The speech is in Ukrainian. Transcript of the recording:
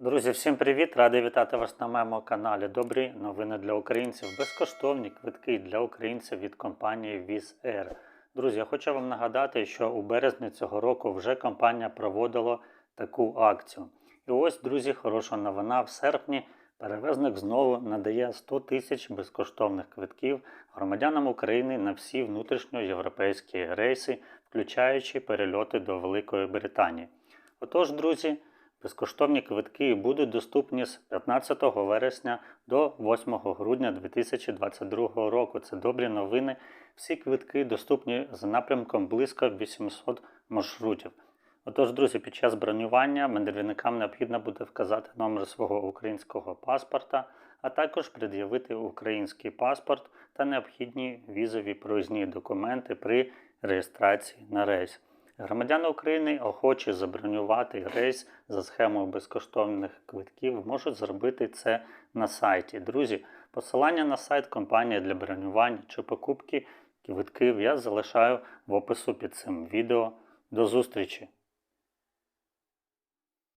Друзі, всім привіт! Радий вітати вас на моєму каналі. Добрі новини для українців. Безкоштовні квитки для українців від компанії Wizz Air. Друзі, я хочу вам нагадати, що у березні цього року вже компанія проводила таку акцію. І ось, друзі, хороша новина. В серпні перевезник знову надає 100 тисяч безкоштовних квитків громадянам України на всі внутрішньоєвропейські рейси, включаючи перельоти до Великої Британії. Отож, друзі. Безкоштовні квитки будуть доступні з 15 вересня до 8 грудня 2022 року. Це добрі новини. Всі квитки доступні за напрямком близько 800 маршрутів. Отож, друзі, під час бронювання мандрівникам необхідно буде вказати номер свого українського паспорта, а також пред'явити український паспорт та необхідні візові проїзні документи при реєстрації на рейс. Громадяни України, охочі забронювати рейс за схемою безкоштовних квитків, можуть зробити це на сайті. Друзі, посилання на сайт компанії для бронювання чи покупки квитків я залишаю в опису під цим відео. До зустрічі!